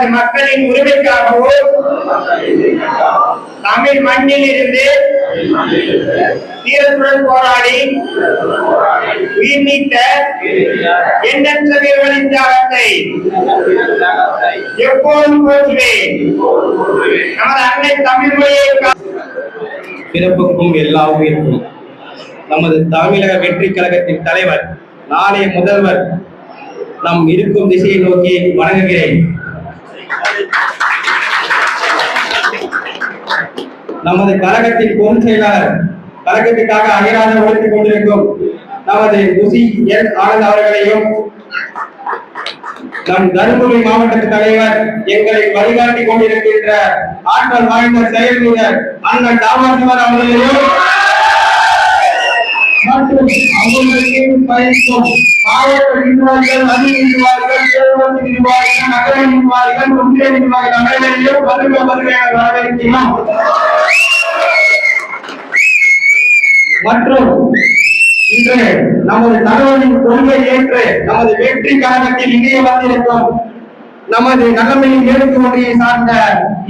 நமது மக்களின் உரிமைக்காகவும் தமிழ் மண்ணில் இருந்து தீரத்துடன் போராடி உயிர் நீத்த எண்ணற்ற வீரர்களின் தியாகத்தை எப்போதும் போற்றுவேன். நமது அன்னை தமிழ் மொழியை பிறப்புக்கும் எல்லா உயிருக்கும் நமது தமிழக வெற்றி கழகத்தின் தலைவர் நாளைய முதல்வர் நம் இருக்கும் திசையை நோக்கி வணங்குகிறேன். நமது கழகத்தின் பொதுச் செயலாளர் கழகத்துக்காக அயராதம் உழைத்துக் கொண்டிருக்கும் நமது குசி என் ஆனந்த் அவர்களையும் நம் தருமபுரி மாவட்ட தலைவர் எங்களை வழிகாட்டி கொண்டிருக்கின்ற ஆற்றல் வாய்ந்த செயல் வீரர் அண்ணன் தாமசிவர் அவர்களையும் மற்றும் அவர்களுக்கு நகர அனைவரையும் வருக வருக வரவேற்கிறோம். மற்றும் இன்று நமது தலைவரின் கொள்கை ஏற்று நமது வெற்றி கழகத்தில் இணைய வந்திருக்கும் நமது நலமையின் மேற்கு ஒன்றியை சார்ந்த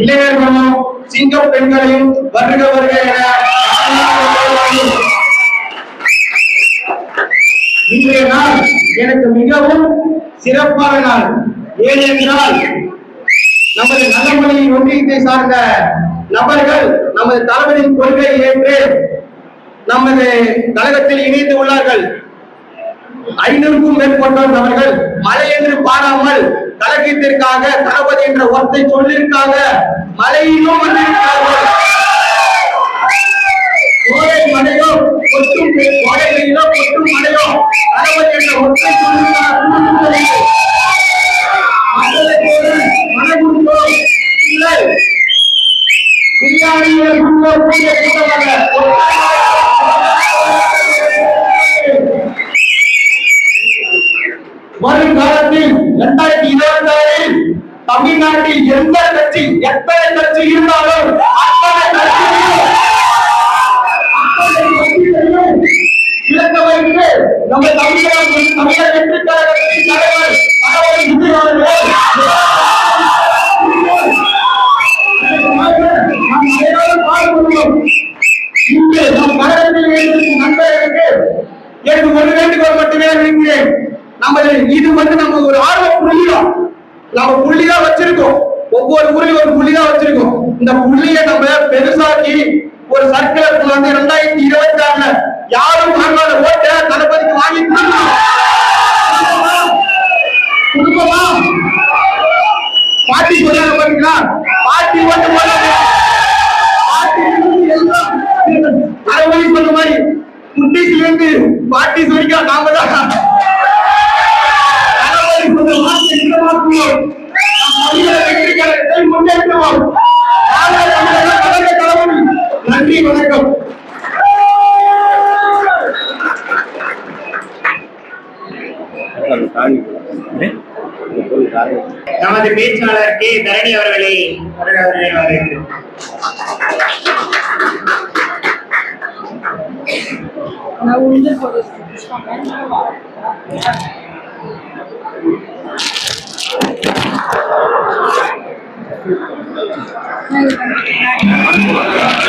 இளைஞர்களும் சிங்க பெண்களையும் வருக வருக என வரவேற்கிறோம். இன்றைய நாள் எனக்கு மிகவும் சிறப்பான நாள். ஏனென்றால் நமது நலமொழியின் ஒன்றியத்தை சார்ந்த நபர்கள் நமது தலைவரின் கொள்கையை ஏற்று நமது கழகத்தில் இணைந்து உள்ளார்கள். ஐநூறுக்கும் மேற்பட்டோர் அவர்கள் மழை என்று பாடாமல் கழகத்திற்காக தளபதி என்ற ஒருத்தை சொல்லிற்காக மழையிலும் வந்திருக்கிறார்கள். கோடை மழையோ கொட்டும் பெ- கோடை வெயிலோ கொட்டும் மழையோ தளபதி என்ற ஒற்றை இல்லை. கூடிய வருங்காலத்தில் இரண்டாயிரத்தி இருபத்தி ஆறில் தமிழ்நாட்டில் எந்த கட்சி எத்தனை கட்சி இருந்தாலும் அத்தனை கட்சி நம்ம தமிழகம் தமிழக வெற்றி கழகத்தின் தலைவர் தலைவர் விஜய் இன்று நம் கழகத்தில் இருக்கும் நண்பர்களுக்கு எனக்கு ஒரு வேண்டுகோள் மட்டுமே இருக்கிறேன் நம்ம இது வந்து நம்ம ஒரு ஆர்வ புள்ளிதான் நம்ம புள்ளிதான் வச்சிருக்கோம். ஒவ்வொரு ஊரிலும் ஒரு புள்ளிதான் வச்சிருக்கோம். இந்த புள்ளியை நம்ம பெருசாக்கி ஒரு சர்க்கிள் வந்து இரண்டாயிரத்தி இருபத்தி ஆறுல யாரும் வாங்காத ஓட்ட தளபதிக்கு வாங்கி குடும்பமா? பாட்டி சொன்னாங்க பாத்தீங்களா? பாட்டி ஓட்டு போடாது. பாட்டி சொன்ன மாதிரி குட்டிஸ்ல இருந்து பாட்டி சொல்லிக்கா நாம தான் வெற்றி கழகத்தை முன்னேற்றுவோம். நாளை தமிழக கழக தலைவலி. நன்றி வணக்கம். நமது பேச்சாளர் கே. தரணி அவர்களை வருக வருக என வரவேற்கிறோம். நான் உள்ள போகிறேன்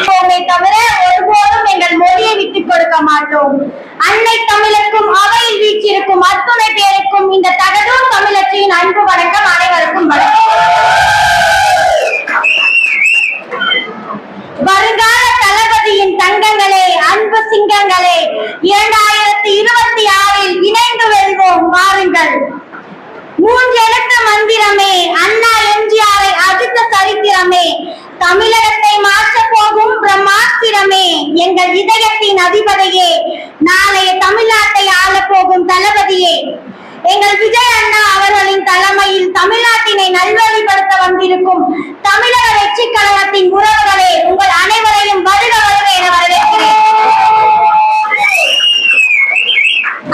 போமே தவிர ஒருபோதும் எங்கள் மொழியை விட்டுக் கொடுக்க மாட்டோம். அன்னை தமிழுக்கும் அவையில் வீச்சிருக்கும் அத்துணை பேருக்கும் இந்த தகதூர் தமிழச்சியின் அன்பு வணக்கம் அனைவருக்கும் வணக்கம். வருங்கால தளபதியின் தங்கங்களே அன்பு சிங்கங்களே இரண்டாயிரத்தி இருபத்தி ஆறில் இணைந்து வெல்வோம் வாருங்கள். மூன்று எழுத்து மந்திரமே அண்ணா எம்ஜிஆரை அடுத்த சரித்திரமே தமிழகத்தை எங்கள் இதயத்தின் அதிபதியே நாளைய தமிழ்நாட்டை ஆள போகும் தளபதியே. எங்கள் விஜய் அண்ணா அவர்களின் தலைமையில் தமிழ்நாட்டினை நல்வழிப்படுத்த வந்திருக்கும் தமிழக வெற்றி கழகத்தின் உறவு உங்கள் அனைவரையும் வருக வருக என வரவேற்கிறேன்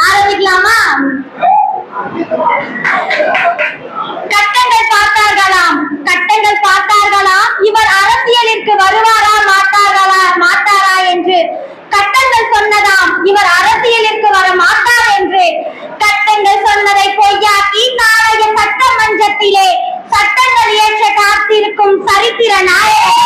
ஆரம்பிக்கலாமா கட்டங்கள் பார்த்தார்களாம் கட்டங்கள் பார்த்தார்களாம் இவர் அரசியலிற்கு வருவாரா மாட்டார்களா மாட்டாரா என்று கட்டங்கள் சொன்னதாம் இவர் அரசியலிற்கு வர மாட்டார் என்று கட்டங்கள் சொன்னதை பொய்யாக்கி நாளைய சட்டமன்றத்திலே சட்டங்கள் இயற்ற காத்திருக்கும் சரித்திர நாயகன்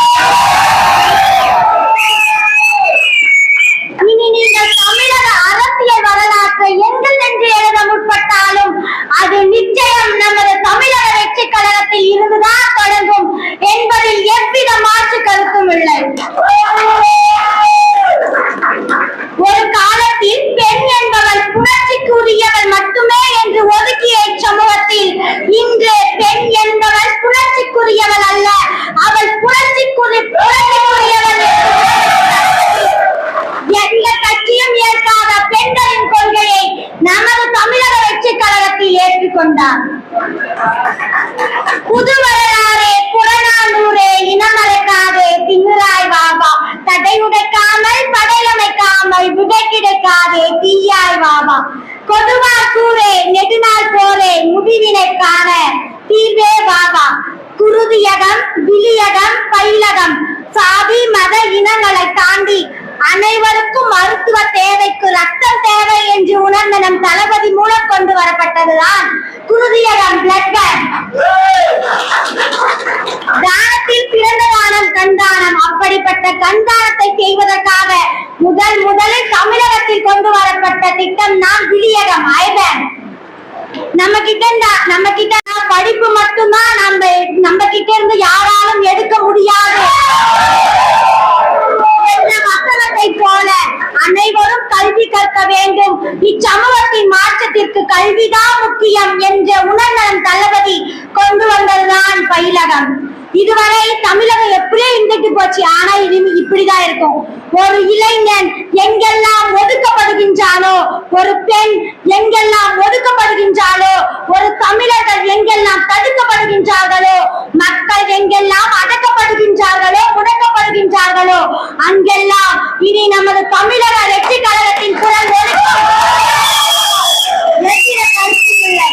இனி நீங்கள் தமிழக அரசியல் வரலாற்றை எங்கு சென்று எழுத முற்பட்டாலும் அது நிச்சயம் நமது தமிழக வெற்றி கழகத்தில் இருந்துதான் தொடங்கும் என்பதில் எவ்வித மாற்று கருத்தும் இல்லை ஒரு காலத்தில் பெண் என்பவள் புணர்ச்சிக்குரியவள் மட்டுமே என்று ஒதுக்கிய இச்சமூகத்தில் இன்று பெண் என்பவள் புணர்ச்சிக்குரியவள் அல்ல அவள் புணர்ச்சிக்குரிய புணர்ச்சிக்குரியவள் என்று எந்த கட்சியும் ஏற்காத பெண்களின் கொள்கையை நமது தமிழக வெற்றி கழகத்தில் ஏற்றுக்கொண்டார் புது வரலாறே புறநானூரே இனமறைக்காதே திமிராய் வாபா தடை உடைக்காமல் படையமைக்காமல் விடை கிடைக்காதே தீயாய் வாபா கொடுவா கூரே நெடுநாள் போரே முடிவினை காண தீர்வே வாபா குருதியகம் விலியகம் பயிலகம் சாதி மத இனங்களை தாண்டி அனைவருக்கும் மருத்துவ தேவைக்கு ரத்தம் தேவை என்று உணர்ந்த நம் தளபதி மூலம் கொண்டு வரப்பட்டதுதான் குருதியகம் பிளட் தானத்தில் பிறந்த தானம் கண்தானம் அப்படிப்பட்ட கண்தானத்தை செய்வதற்காக முதல் முதலில் தமிழகத்தில் கொண்டு வரப்பட்ட திட்டம் தான் விழியகம் ஐபேன் நம்ம கிட்ட நம்ம கிட்ட படிப்பு மட்டும்தான் நம்ம நம்ம கிட்ட இருந்து யாராலும் எடுக்க முடியாது. என்ற போல அனைவரும் கல்வி கற்க வேண்டும். இச்சமூகத்தின் மாற்றத்திற்கு கல்விதான் முக்கியம் என்ற உணர்நலம் தளபதி கொண்டு வந்ததுதான் பயிலகம். இதுவரை தமிழகம் எப்படியோ இருந்துட்டு போச்சு. ஆனா இனிமே இப்படிதான் இருக்கும். ஒரு இளைஞன் எங்கெல்லாம் ஒதுக்கப்படுகின்றானோ ஒரு பெண் எங்கெல்லாம் ஒதுக்கப்படுகின்றாளோ ஒரு தமிழர்கள் எங்கெல்லாம் தடுக்கப்படுகின்றார்களோ மக்கள் எங்கெல்லாம் அடக்கப்படுகின்றார்களோ முடக்கப்படுகின்றார்களோ அங்கெல்லாம் இனி நமது தமிழக வெற்றி கழகத்தின் குரல் எவ்வித கருத்தும் இல்லை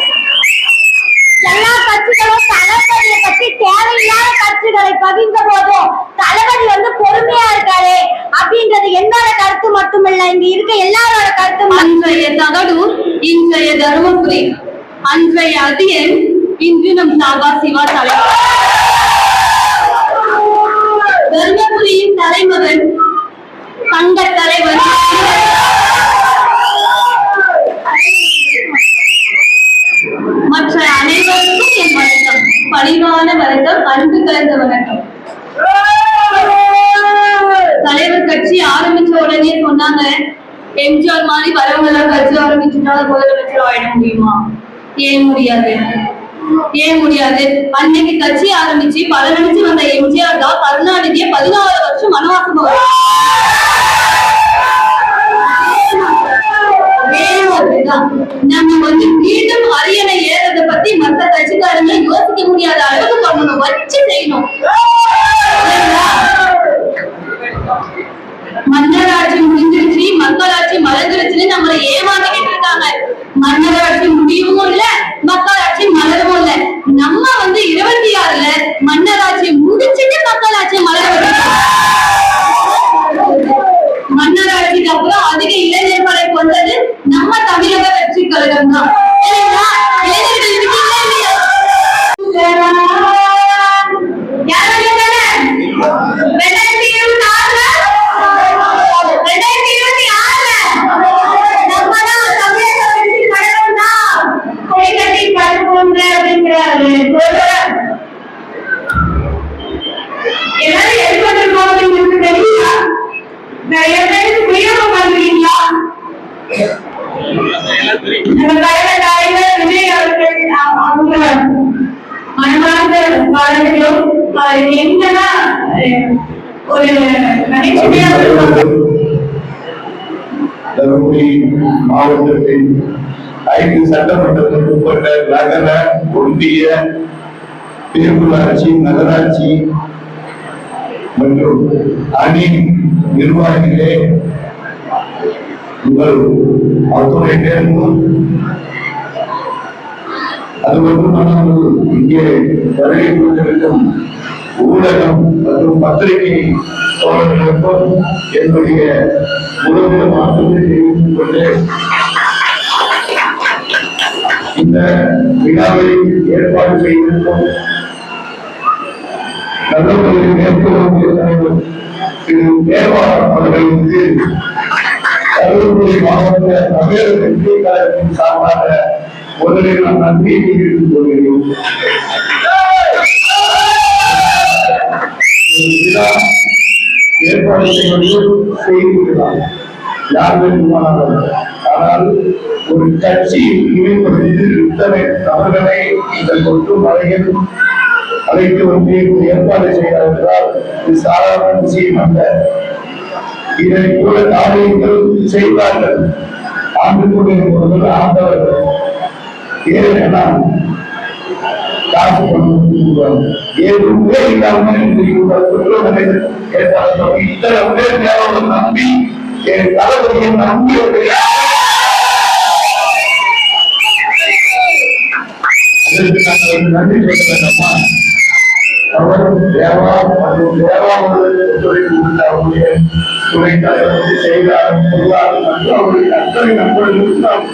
எல்லா கட்சிகளும் தளபதி பற்றி தேவையில்லாத கருத்துக்களை பகிர்ந்த போதும் தளபதி வந்து பொறுமையா இருக்காரு அப்படின்றது என்னோட கருத்து மட்டுமில்ல. இங்க இருக்க எல்லாரோட கருத்தும் அன்றைய தகடூர் இன்றைய தருமபுரி அன்றைய அதியன் இன்று நம் சாகா சிவா தலைவர். தர்மபுரியின் தலைமகன் தங்க தலைவர் மற்ற அனைவருக்கும் என் வணக்கம் பணிவான வணக்கம் அன்பு கலந்த வணக்கம். தலைவர் கட்சி ஆரம்பிச்ச உடனே சொன்னாங்க எம்ஜிஆர் மாதிரி வரவங்க எல்லாம் கட்சி ஆரம்பிச்சுட்டா முதலமைச்சர் ஆயிட முடியுமா? ஏன் முடியாது? ஏன் முடியாது? அன்னைக்கு கட்சி ஆரம்பிச்சு பல நினைச்சு வந்த எம்ஜிஆர் தான் கருணாநிதிய பதினாறு வருஷம் மனவாசம் நம்ம வந்து மீண்டும் கட்சிக்காரங்க யோசிக்க முடியாத அளவுக்கு பண்ணணும். வச்சு செய்யணும். மன்னராட்சி முடிஞ்சிருச்சு. மக்களாட்சி மலர்ந்துருச்சுன்னு நம்மளை ஏமாத்திக்கிட்டு இருக்காங்க. மன்னராட்சி முடியவும் இல்ல மக்களாட்சி மலரவும் இல்ல. நம்ம வந்து இருபத்தி ஆறுல மன்னராட்சி முடிச்சுட்டு மக்களாட்சி மலர மன்னராட்சிக்கு அப்புறம் அதிக இளைஞர்களை கொண்டது நம்ம தமிழக வெற்றி கழகம் தான் இளைஞர்கள் ಯಾರು ஒன்றிய பேரூராட்சி நகராட்சி மற்றும் அணி நிர்வாகிகளே உங்கள் அத்துணை பேருக்கும் அது மட்டுமல்லாமல் இங்கே வருகை கொண்டிருக்கும் ஊடகம் மற்றும் பத்திரிகை தோழர்களுக்கும் என்னுடைய உறவு மாற்றத்தை தெரிவித்துக் கொண்டேன் இந்த விழாவை ஏற்பாடு செய்திருக்கும் நல்லவர்களின் மேற்கொள்ளும் தலைவர் திரு தேவா அவர்களுக்கு தருமபுரி மாவட்ட தமிழக வெற்றி கழகத்தின் சார்பாக முதலில் நான் நன்றியை தெரிவித்துக் கொள்கிறேன். ஏற்பாடு செய்வது செய்திருக்கிறார் யார் வேண்டுமானாலும். ஆனால் ஒரு கட்சி இணைப்பதற்கு இத்தனை தவறுகளை இந்த கொட்டு மலையில் அழைத்து வந்து ஏற்பாடு செய்தார் என்றால் இது சாதாரண விஷயம் அல்ல இதை கூட காரியங்கள் செய்வார்கள் ஆண்டு கொண்டிருப்பவர்கள் ஆண்டவர்கள் ஏன்னா காசு பணம் கொடுக்குறாங்க. எதுவுமே இத்தனை பேர் நம்பி என் தளபதியை நம்பி ஒரு அதற்கு நாங்கள் ஒரு நன்றி சொல்ல வேண்டாமா தேவா மற்றும் தேவாவுடைய அவருடைய துணை தலைவர் செய்தார் பொருளாதார மற்றும் அவருடைய அத்தனை நண்பர்களுக்கு நாம்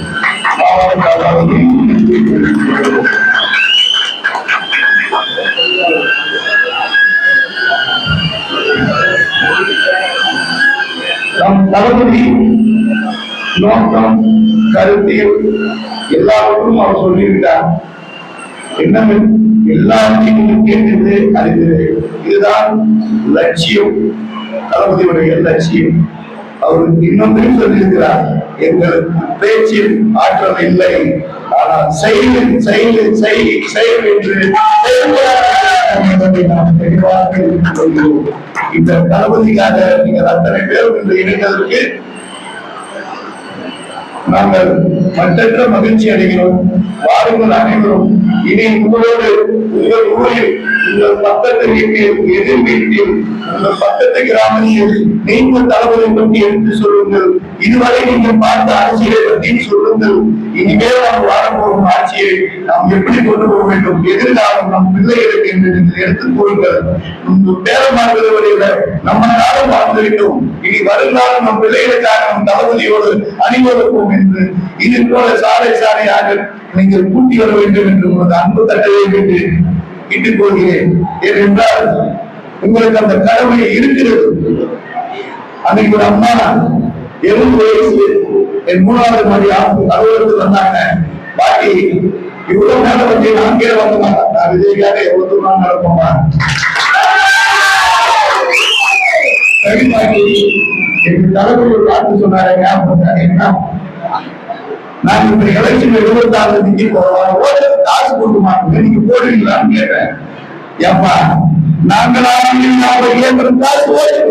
நம் தளபதி நோக்கம் கருத்தில் எல்லாவற்றும் அவர் சொல்லிவிட்டார். என்ன எல்லாத்தையும் கேட்டது அறிந்தது இதுதான் லட்சியம். தளபதியுடைய லட்சியம். அவருக்கு இன்னொன்றையும் சொல்லியிருக்கிறார் எங்களுக்கு பேச்சில் ஆற்றல் இல்லை. ஆனால் செயலில் செயலில் செயல் செயல் என்று இந்த தளபதிக்காக நீங்கள் அத்தனை பேரும் என்று இணைந்ததற்கு நாங்கள் மற்றற்ற மகிழ்ச்சி அடைகிறோம். வாருங்கள் அனைவரும். இனி உங்களோடு உங்கள் ஊரில் உங்கள் பக்கத்து வீட்டில் எதிர் வீட்டில் உங்கள் பக்கத்து கிராமத்தில் நீங்கள் தளபதி பற்றி எடுத்து சொல்லுங்கள். இதுவரை நீங்கள் பார்த்த ஆட்சியை பற்றி சொல்லுங்கள். இனிமேல் நாம் வாழப்போகும் ஆட்சியை நாம் எப்படி கொண்டு போக வேண்டும்? எதிர்காலம் நம் பிள்ளைகளுக்கு என்று நீங்கள் எடுத்துக் கொள்ளுங்கள் உங்கள் பேரம் வாழ்வதை விட நம்ம காலம் வாழ்ந்து விட்டோம். இனி வருங்காலம் நம் பிள்ளைகளுக்காக நம் தளபதியோடு அணிவகுப்போம் என்று இது போல சாலை சாலையாக நீங்கள் கூட்டி வர வேண்டும் என்று உங்களது அன்பு தட்டவை என்று இட்டுக் கொள்கிறேன். ஏனென்றால் உங்களுக்கு அந்த கடமை இருக்கிறது. அன்னைக்கு ஒரு அம்மா எழுபது வயசு என் மூணாவது மணி அலுவலகத்தில் வந்தாங்க. பாட்டி இவ்வளவு நேரம் வந்து நான் கீழே வந்து நான் விஜய்க்காக எவ்வளவு தூரம் நடப்போமா சரி பாட்டி. எங்க தலைவர் ஒரு வார்த்தை சொன்னாரு ஞாபகம் என்ன? நான் இந்த எலெக்ஷன் எழுபத்தி ஆறு தேதி போறோம். ஓட்டு காசு கொடுக்க மாட்டோம் நீங்க போடுவீங்களான்னு கேட்டேன். ஏப்பா நாங்களா நாம இயந்திரம் காசு ஓட்டு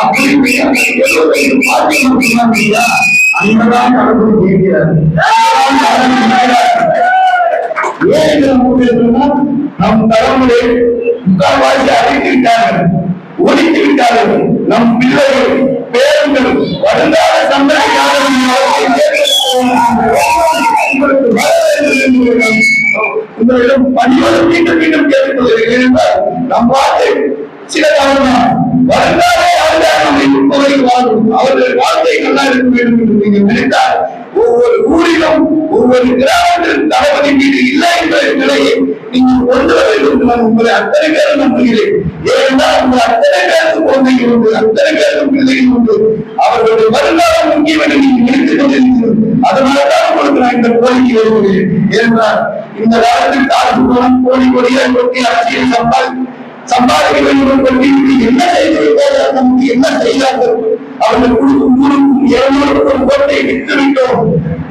அப்படி எழுபத்தைந்து பார்ட்டி மட்டும்தான் அங்கதான் கடவுள் ஏன் நம் தலைமுறை முக்கால்வாசி அறிவித்திருக்காங்க ஒழித்து விட்டார்கள் நம் பிள்ளைகள் பேருங்கள் வருங்கால சந்ததிக்காக உங்களுக்கு உங்களிடம் பணியோடு மீண்டும் மீண்டும் கேட்டுக்கொள்கிறேன். ஏனென்றால் நம் வாழ்க்கை சில காரணம் வருங்கால அதிகாரம் இப்போதை வாழும். அவர்கள் வாழ்க்கை நல்லா இருக்க வேண்டும் என்று நீங்கள் நினைத்தால் ஒவ்வொரு ஊரிலும் ஒவ்வொரு கிராமத்திலும் தளபதி வீடு இல்லை என்ற நிலையை நீங்கள் கொண்டு வர வேண்டும் நான் உங்களை அத்தனை பேர் நம்புகிறேன். ஏனென்றால் உங்கள் அத்தனை பேருக்கு குழந்தைகள் உண்டு அத்தனை பேருக்கும் பிள்ளைகள் உண்டு. அவர்களுடைய வருங்காலம் முக்கியம் என்று நீங்கள் நினைத்துக் கொண்டிருக்கிறீர்கள். அதனால்தான் உங்களுக்கு நான் இந்த கோரிக்கை வருகிறேன் ஏனென்றால் இந்த காலத்தில் காசு பணம் கோடி கோடியாக கொட்டி அரசியல் சம்பாதி சம்பாதிக்க வேண்டும் என்று என்ன செய்திருக்கிறார்கள் நமக்கு என்ன செய்தார்கள் அவர்கள் கொடுக்கும் நூறுக்கும் இருநூறுக்கும் கோட்டை விட்டு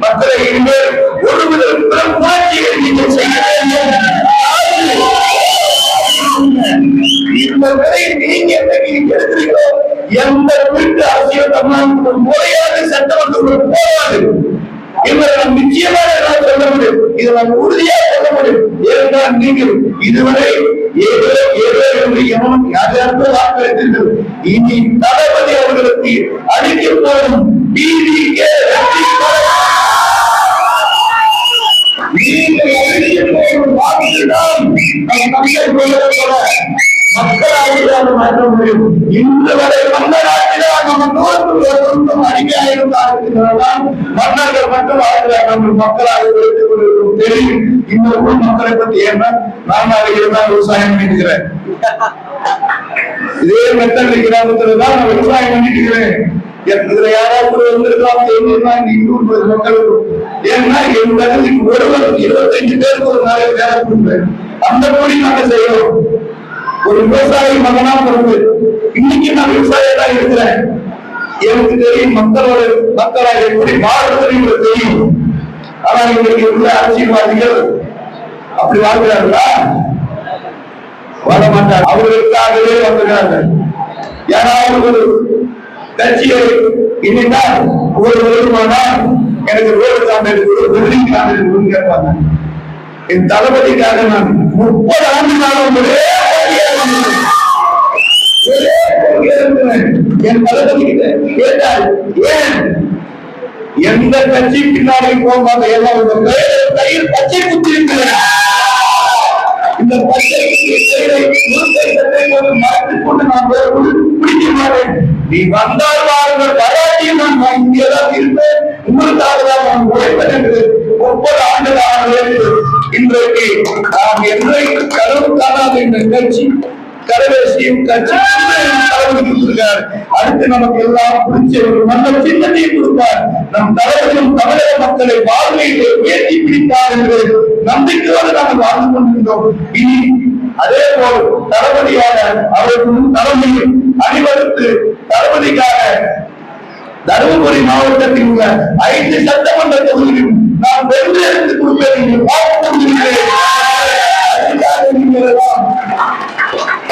மக்களை இனிமேல் ஒரு நீங்கள் செய்ய வேண்டும். நீங்க என்னைக்கு எந்த வீட்டு அரசியல் தமிழ்நாட்டுக்கு முறையாக சட்டமன்றத்தில் போகாது. என்பதை நிச்சயமாக சொல்ல முடியும். இதை நாம் உறுதியாக சொல்ல முடியும். ஏனென்றால் நீங்கள் இதுவரை ஏதோ ஏதோ என்று எவனும் யார் யாருக்கோ வாக்களித்தீர்கள் இனி தளபதி அவர்களுக்கு அடிக்கப் போகும் டிவிகே நீங்கள் அடிக்கப் போகும் வாக்குதான் நம் தமிழர் சொல்வது போல மக்களாட்சியாக மாற்ற முடியும் இன்று வரை மன்னராட்சிதான் நம்ம நூறுக்கும் அடிமையாக இருந்தால் மன்னர்கள் மட்டும் ஆகிறார் நம்ம மக்களாக வைத்துக் கொண்டிருக்கும் தெரியும் இந்த ஊர் மக்களை பத்தி ஏன்னா நான் அதை இருந்தால் விவசாயம் பண்ணிக்கிறேன் இதே மெத்தடி கிராமத்துல தான் நான் விவசாயம் பண்ணிட்டு இருக்கிறேன் இதுல யாராவது வந்திருக்கலாம் தெரியுமா இன்னூறு மக்கள் ஏன்னா என் தகுதிக்கு ஒருவர் இருபத்தஞ்சு பேருக்கு ஒரு நாளைக்கு வேலை கொடுப்பேன் அந்த படி நாங்க செய்யறோம் ஒரு விவசாயி மகனா பிறந்து இன்னைக்கு நான் விவசாயியா இருக்கிறேன். எனக்கு தெரியும் மக்களோட மக்களா எப்படி வாழ்றது உங்களுக்கு தெரியும். ஆனா இன்றைக்கு உள்ள அரசியல்வாதிகள் அப்படி வாழ்கிறார்களா? வாழ மாட்டார் அவர்களுக்காகவே வந்துகிறார்கள் யாராவது ஒரு கட்சியை இணைந்தால் ஒரு வருமானால் எனக்கு ரோடு சான்றிதழ் ஒரு பில்டிங் சான்றிதழ் கேட்பாங்க. என் தளபதிக்காக நான் முப்பது ஆண்டு காலம் ஒரே என் தளபதி கிட்ட ஏன் எந்த கட்சி பின்னாடி போகாத எல்லாம் உங்க கையில் பச்சை குத்திருக்கிறேன் இந்த பச்சை மறைத்துக் கொண்டு நான் வேறு ஒரு நீ வந்தால் வாருங்கள் வராட்டியும் நான் இங்கேதான் இருப்பேன் உங்களுக்காக தான் நான் உழைப்பேன் என்று ஒவ்வொரு ஆண்டு நான் இன்றைக்கு நாம் என்றைக்கு கனவு காணாத இந்த கட்சி கரவேசியும் கட்சி கொடுத்திருக்கார் அடுத்து நமக்கு எல்லாம் பிடிச்ச ஒரு நல்ல சின்னத்தையும் கொடுப்பார். நம் தலைவரும் தமிழக மக்களை வாழ்வையிலே உயர்த்தி பிடித்தார் என்று நம்பிக்கையோடு நாம் வாழ்ந்து கொண்டிருந்தோம். இனி அதே போல் தளபதியாக அவர்களும் முன் தலைமையில் அணிவகுத்து தளபதிக்காக தருமபுரி மாவட்டத்தில் உள்ள ஐந்து சட்டமன்ற தொகுதிகளிலும் நான் வென்று எடுத்து கொடுப்பேன் என்று பார்த்துக் கொண்டிருக்கிறேன். அதுக்காக நீங்கள் எல்லாம்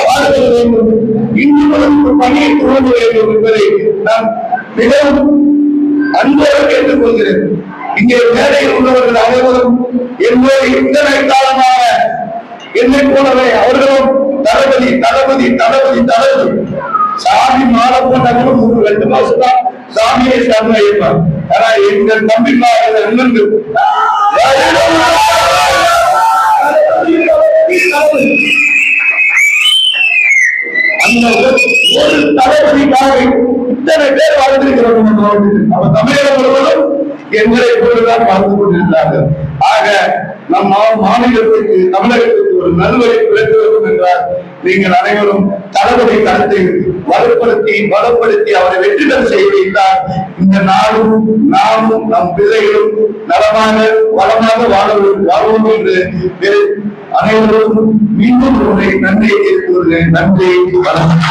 வாழ்க வேண்டும் இன்னும் ஒரு பணியை துவங்க வேண்டும் என்பதை நான் மிகவும் அன்போடு கேட்டுக் கொள்கிறேன் இங்கே மேடையில் உள்ளவர்கள் அனைவரும் என்னோடு இத்தனை காலமாக என்னை போலவே அவர்களும் தளபதி தளபதி தளபதி தளபதி. சாதி மாலை போட்டாலும் ஒரு ரெண்டு மாசம் தான் சாமியை சார்ந்த இருப்பார் ஆனா எங்கள் தம்பிமார்கள் அண்ணன்கள் அந்த ஒரு- ஒரு இத்தனை பேர் வாழ்ந்திருக்கிறோம் நம்ம மாவட்டத்தில். தமிழகம் முழுவதும் எங்களை போலதான் வாழ்ந்து கொண்டிருந்தார்கள் ஆக நம் மாநிலத்திற்கு மாநிலத்துக்கு தமிழகத்துக்கு ஒரு நல்வரை பிறக்க வேண்டும் என்றால் நீங்கள் அனைவரும் தளபதி கருத்தை வலுப்படுத்தி பலப்படுத்தி அவரை வெற்றிடம் செய்ய வைத்தால் இந்த நாடும் நாமும் நம் பிள்ளைகளும் நலமாக வளமாக வாழ வாழ்வோம் என்று அனைவரும் மீண்டும் ஒன்றை நன்றியை தெரிவித்துக் கொள்கிறேன். நன்றி வணக்கம்.